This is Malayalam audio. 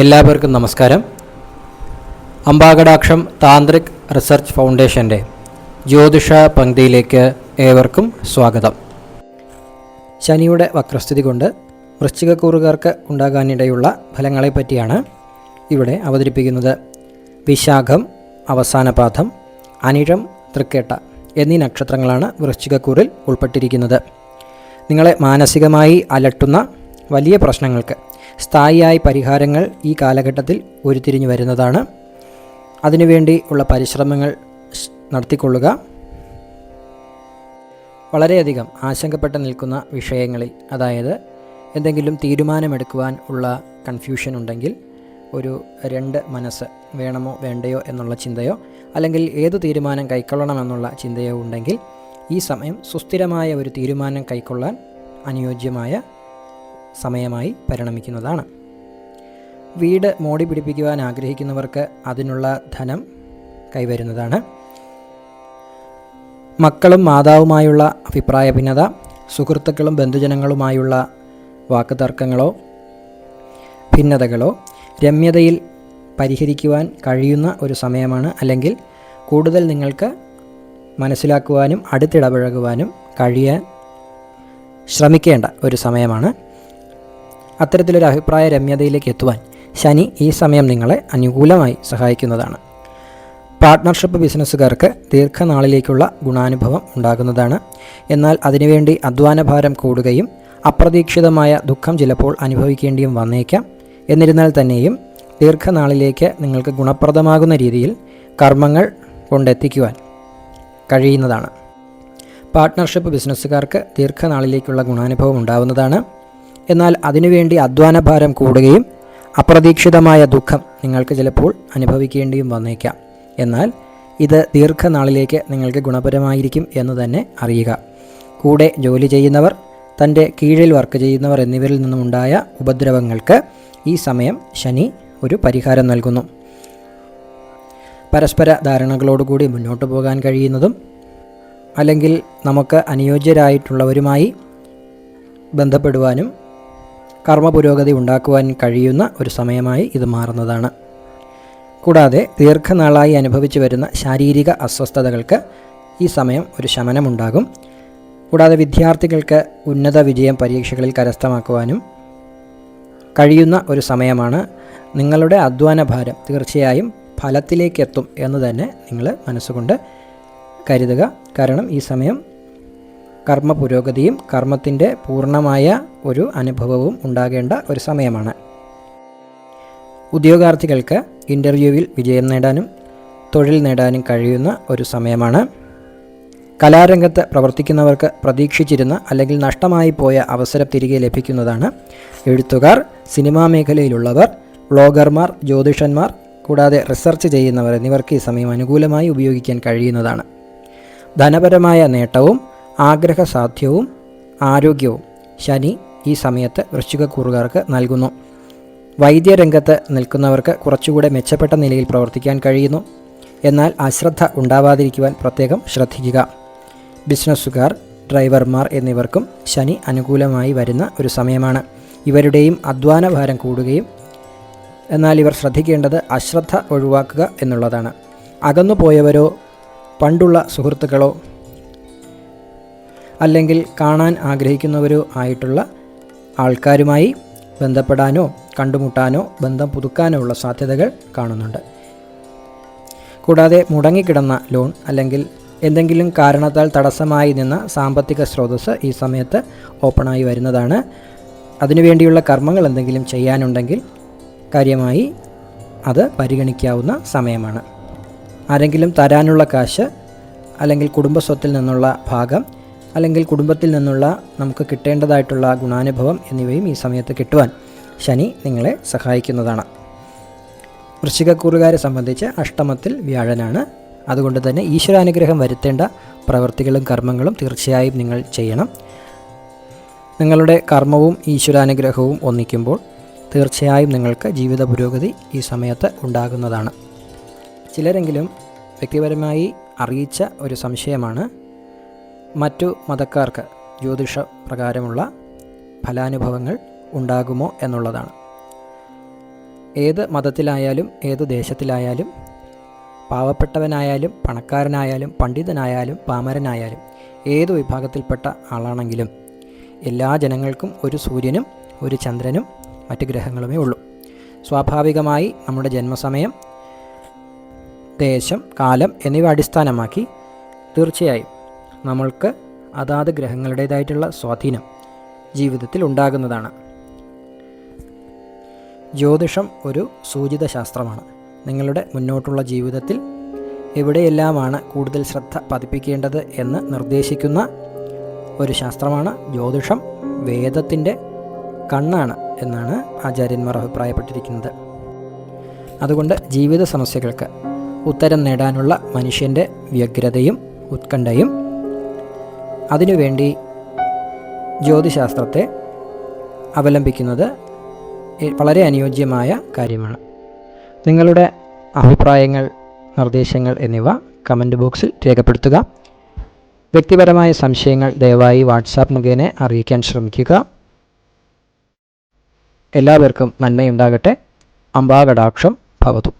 എല്ലാവർക്കും നമസ്കാരം. അംബാകടാക്ഷം താന്ത്രിക് റിസർച്ച് ഫൗണ്ടേഷന്റെ ജ്യോതിഷ പങ്ക്തിയിലേക്ക് ഏവർക്കും സ്വാഗതം. ശനിയുടെ വക്രസ്ഥിതി കൊണ്ട് വൃശ്ചികക്കൂറുകാർക്ക് ഉണ്ടാകാനിടയുള്ള ഫലങ്ങളെപ്പറ്റിയാണ് ഇവിടെ അവതരിപ്പിക്കുന്നത്. വിശാഖം അവസാനപാദം അനിഴം തൃക്കേട്ട എന്നീ നക്ഷത്രങ്ങളാണ് വൃശ്ചികക്കൂറിൽ ഉൾപ്പെട്ടിരിക്കുന്നത്. നിങ്ങളെ മാനസികമായി അലട്ടുന്ന വലിയ പ്രശ്നങ്ങൾക്ക് സ്ഥായിയായ പരിഹാരങ്ങൾ ഈ കാലഘട്ടത്തിൽ ഉരുത്തിരിഞ്ഞു വരുന്നതാണ്. അതിനുവേണ്ടി ഉള്ള പരിശ്രമങ്ങൾ നടത്തിക്കൊള്ളുക. വളരെയധികം ആശങ്കപ്പെട്ട് നിൽക്കുന്ന വിഷയങ്ങളിൽ അതായത് എന്തെങ്കിലും തീരുമാനമെടുക്കുവാൻ ഉള്ള കൺഫ്യൂഷൻ ഉണ്ടെങ്കിൽ ഒരു രണ്ട് മനസ്സ് വേണമോ വേണ്ടയോ എന്നുള്ള ചിന്തയോ അല്ലെങ്കിൽ ഏത് തീരുമാനം കൈക്കൊള്ളണമെന്നുള്ള ചിന്തയോ ഉണ്ടെങ്കിൽ ഈ സമയം സുസ്ഥിരമായ ഒരു തീരുമാനം കൈക്കൊള്ളാൻ അനുയോജ്യമായ സമയമായി പരിണമിക്കുന്നതാണ്. വീട് മോടി പിടിപ്പിക്കുവാൻ ആഗ്രഹിക്കുന്നവർക്ക് അതിനുള്ള ധനം കൈവരുന്നതാണ്. മക്കളും മാതാവുമായുള്ള അഭിപ്രായ ഭിന്നത സുഹൃത്തുക്കളും ബന്ധുജനങ്ങളുമായുള്ള വാക്കുതർക്കങ്ങളോ ഭിന്നതകളോ രമ്യതയിൽ പരിഹരിക്കുവാൻ കഴിയുന്ന ഒരു സമയമാണ്. അല്ലെങ്കിൽ കൂടുതൽ നിങ്ങൾക്ക് മനസ്സിലാക്കുവാനും അടുത്തിടപഴകുവാനും കഴിയാൻ ശ്രമിക്കേണ്ട ഒരു സമയമാണ്. അത്തരത്തിലൊരു അഭിപ്രായ രമ്യതയിലേക്ക് എത്തുവാൻ ശനി ഈ സമയം നിങ്ങളെ അനുകൂലമായി സഹായിക്കുന്നതാണ്. പാർട്ട്ണർഷിപ്പ് ബിസിനസ്സുകാർക്ക് ദീർഘനാളിലേക്കുള്ള ഗുണാനുഭവം ഉണ്ടാകുന്നതാണ്. എന്നാൽ അതിനുവേണ്ടി അധ്വാനഭാരം കൂടുകയും അപ്രതീക്ഷിതമായ ദുഃഖം ചിലപ്പോൾ അനുഭവിക്കേണ്ടിയും വന്നേക്കാം. എന്നിരുന്നാൽ തന്നെയും ദീർഘനാളിലേക്ക് നിങ്ങൾക്ക് ഗുണപ്രദമാകുന്ന രീതിയിൽ കർമ്മങ്ങൾ കൊണ്ടെത്തിക്കുവാൻ കഴിയുന്നതാണ്. പാർട്ട്ണർഷിപ്പ് ബിസിനസ്സുകാർക്ക് ദീർഘനാളിലേക്കുള്ള ഗുണാനുഭവം ഉണ്ടാവുന്നതാണ്. എന്നാൽ അതിനുവേണ്ടി അധ്വാനഭാരം കൂടുകയും അപ്രതീക്ഷിതമായ ദുഃഖം നിങ്ങൾക്ക് ചിലപ്പോൾ അനുഭവിക്കേണ്ടിയും വന്നേക്കാം. എന്നാൽ ഇത് ദീർഘനാളിലേക്ക് നിങ്ങൾക്ക് ഗുണപരമായിരിക്കും എന്ന് തന്നെ അറിയുക. കൂടെ ജോലി ചെയ്യുന്നവർ തന്റെ കീഴിൽ വർക്ക് ചെയ്യുന്നവർ എന്നിവരിൽ നിന്നുമുണ്ടായ ഉപദ്രവങ്ങൾക്ക് ഈ സമയം ശനി ഒരു പരിഹാരം നൽകുന്നു. പരസ്പര ധാരണകളോടുകൂടി മുന്നോട്ട് പോകാൻ കഴിയുന്നതും അല്ലെങ്കിൽ നമുക്ക് അനുയോജ്യരായിട്ടുള്ളവരുമായി ബന്ധപ്പെടുവാനും കർമ്മ പുരോഗതി ഉണ്ടാക്കുവാൻ കഴിയുന്ന ഒരു സമയമായി ഇത് മാറുന്നതാണ്. കൂടാതെ ദീർഘനാളായി അനുഭവിച്ചു വരുന്ന ശാരീരിക അസ്വസ്ഥതകൾക്ക് ഈ സമയം ഒരു ശമനമുണ്ടാകും. കൂടാതെ വിദ്യാർത്ഥികൾക്ക് ഉന്നത വിജയം പരീക്ഷകളിൽ കരസ്ഥമാക്കുവാനും കഴിയുന്ന ഒരു സമയമാണ് നിങ്ങളുടെ അധ്വാന ഭാരം തീർച്ചയായും ഫലത്തിലേക്കെത്തും എന്ന് തന്നെ നിങ്ങൾ മനസ്സുകൊണ്ട് കരുതുക. കാരണം ഈ സമയം കർമ്മ പുരോഗതിയും കർമ്മത്തിന്റെ പൂർണമായ ഒരു അനുഭവവും ഉണ്ടാകേണ്ട ഒരു സമയമാണ്. ഉദ്യോഗാർത്ഥികൾക്ക് ഇന്റർവ്യൂവിൽ വിജയം നേടാനും തൊഴിൽ നേടാനും കഴിയുന്ന ഒരു സമയമാണ്. കലാരംഗത്ത് പ്രവർത്തിക്കുന്നവർക്ക് പ്രതീക്ഷിച്ചിരുന്ന അല്ലെങ്കിൽ നഷ്ടമായി പോയ അവസരം തിരികെ ലഭിക്കുന്നതാണ് എഴുത്തുകാർ സിനിമാ മേഖലയിലുള്ളവർ വ്ളോഗർമാർ ജ്യോതിഷന്മാർ കൂടാതെ റിസർച്ച് ചെയ്യുന്നവർ എന്നിവർക്ക് ഈ സമയം അനുകൂലമായി ഉപയോഗിക്കാൻ കഴിയുന്നതാണ്. ധനപരമായ നേട്ടവും ആഗ്രഹസാധ്യവും ആരോഗ്യവും. ശനി ഈ സമയത്ത് വൃശ്ചികക്കൂറുകാർക്ക് നൽകുന്നു. വൈദ്യരംഗത്ത് നിൽക്കുന്നവർക്ക് കുറച്ചുകൂടെ മെച്ചപ്പെട്ട നിലയിൽ പ്രവർത്തിക്കാൻ കഴിയുന്നു. എന്നാൽ അശ്രദ്ധ ഉണ്ടാവാതിരിക്കുവാൻ പ്രത്യേകം ശ്രദ്ധിക്കുക. ബിസിനസ്സുകാർ ഡ്രൈവർമാർ എന്നിവർക്കും ശനി അനുകൂലമായി വരുന്ന ഒരു സമയമാണ്. ഇവരുടെയും അധ്വാന ഭാരം കൂടുകയും എന്നാൽ ഇവർ ശ്രദ്ധിക്കേണ്ടത് അശ്രദ്ധ ഒഴിവാക്കുക എന്നുള്ളതാണ്. അകന്നു പോയവരോ പണ്ടുള്ള സുഹൃത്തുക്കളോ അല്ലെങ്കിൽ കാണാൻ ആഗ്രഹിക്കുന്നവരോ ആയിട്ടുള്ള ആൾക്കാരുമായി ബന്ധപ്പെടാനോ കണ്ടുമുട്ടാനോ ബന്ധം പുതുക്കാനോ ഉള്ള സാധ്യതകൾ കാണുന്നുണ്ട്. കൂടാതെ മുടങ്ങിക്കിടന്ന ലോൺ അല്ലെങ്കിൽ എന്തെങ്കിലും കാരണത്താൽ തടസ്സമായി നിന്ന സാമ്പത്തിക സ്രോതസ്സ് ഈ സമയത്ത് ഓപ്പണായി വരുന്നതാണ്. അതിനുവേണ്ടിയുള്ള കർമ്മങ്ങൾ എന്തെങ്കിലും ചെയ്യാനുണ്ടെങ്കിൽ കാര്യമായി അത് പരിഗണിക്കാവുന്ന സമയമാണ്. ആരെങ്കിലും തരാനുള്ള കാശ് അല്ലെങ്കിൽ കുടുംബസ്വത്തിൽ നിന്നുള്ള ഭാഗം അല്ലെങ്കിൽ കുടുംബത്തിൽ നിന്നുള്ള നമുക്ക് കിട്ടേണ്ടതായിട്ടുള്ള ഗുണാനുഭവം എന്നിവയും ഈ സമയത്ത് കിട്ടുവാൻ ശനി നിങ്ങളെ സഹായിക്കുന്നതാണ്. വൃശ്ചികക്കൂറുകാരെ സംബന്ധിച്ച് അഷ്ടമത്തിൽ വ്യാഴനാണ്. അതുകൊണ്ട് തന്നെ ഈശ്വരാനുഗ്രഹം വരുത്തേണ്ട പ്രവൃത്തികളും കർമ്മങ്ങളും തീർച്ചയായും നിങ്ങൾ ചെയ്യണം. നിങ്ങളുടെ കർമ്മവും ഈശ്വരാനുഗ്രഹവും ഒന്നിക്കുമ്പോൾ തീർച്ചയായും നിങ്ങൾക്ക് ജീവിത പുരോഗതി ഈ സമയത്ത് ഉണ്ടാകുന്നതാണ്. ചിലരെങ്കിലും വ്യക്തിപരമായി അറിയിച്ച ഒരു സംശയമാണ് മറ്റു മതക്കാർക്ക് ജ്യോതിഷ പ്രകാരമുള്ള ഫലാനുഭവങ്ങൾ ഉണ്ടാകുമോ എന്നുള്ളതാണ്. ഏത് മതത്തിലായാലും ഏത് ദേശത്തിലായാലും പാവപ്പെട്ടവനായാലും പണക്കാരനായാലും പണ്ഡിതനായാലും പാമരനായാലും ഏത് വിഭാഗത്തിൽപ്പെട്ട ആളാണെങ്കിലും എല്ലാ ജനങ്ങൾക്കും ഒരു സൂര്യനും ഒരു ചന്ദ്രനും മറ്റ് ഗ്രഹങ്ങളുമേ ഉള്ളൂ. സ്വാഭാവികമായി നമ്മുടെ ജന്മസമയം ദേശം കാലം എന്നിവ അടിസ്ഥാനമാക്കി തീർച്ചയായും നമ്മൾക്ക് അതാത് ഗ്രഹങ്ങളുടേതായിട്ടുള്ള സ്വാധീനം ജീവിതത്തിൽ ഉണ്ടാകുന്നതാണ്. ജ്യോതിഷം ഒരു സൂചിത ശാസ്ത്രമാണ് നിങ്ങളുടെ മുന്നോട്ടുള്ള ജീവിതത്തിൽ എവിടെയെല്ലാമാണ് കൂടുതൽ ശ്രദ്ധ പതിപ്പിക്കേണ്ടത് എന്ന് നിർദ്ദേശിക്കുന്ന ഒരു ശാസ്ത്രമാണ് ജ്യോതിഷം. വേദത്തിന്റെ കണ്ണാണ് എന്നാണ് ആചാര്യന്മാർ അഭിപ്രായപ്പെട്ടിരിക്കുന്നത്. അതുകൊണ്ട് ജീവിത സമസ്യകൾക്ക് ഉത്തരം നേടാനുള്ള മനുഷ്യന്റെ വ്യഗ്രതയും ഉത്കണ്ഠയും അതിനുവേണ്ടി ജ്യോതിശാസ്ത്രത്തെ അവലംബിക്കുന്നത് വളരെ അനുയോജ്യമായ കാര്യമാണ്. നിങ്ങളുടെ അഭിപ്രായങ്ങൾ നിർദ്ദേശങ്ങൾ എന്നിവ കമന്റ് ബോക്സിൽ രേഖപ്പെടുത്തുക. വ്യക്തിപരമായ സംശയങ്ങൾ ദയവായി വാട്സാപ്പ് മുഖേന അറിയിക്കാൻ ശ്രമിക്കുക. എല്ലാവർക്കും നന്മയുണ്ടാകട്ടെ. അംബാകടാക്ഷം ഭവതു.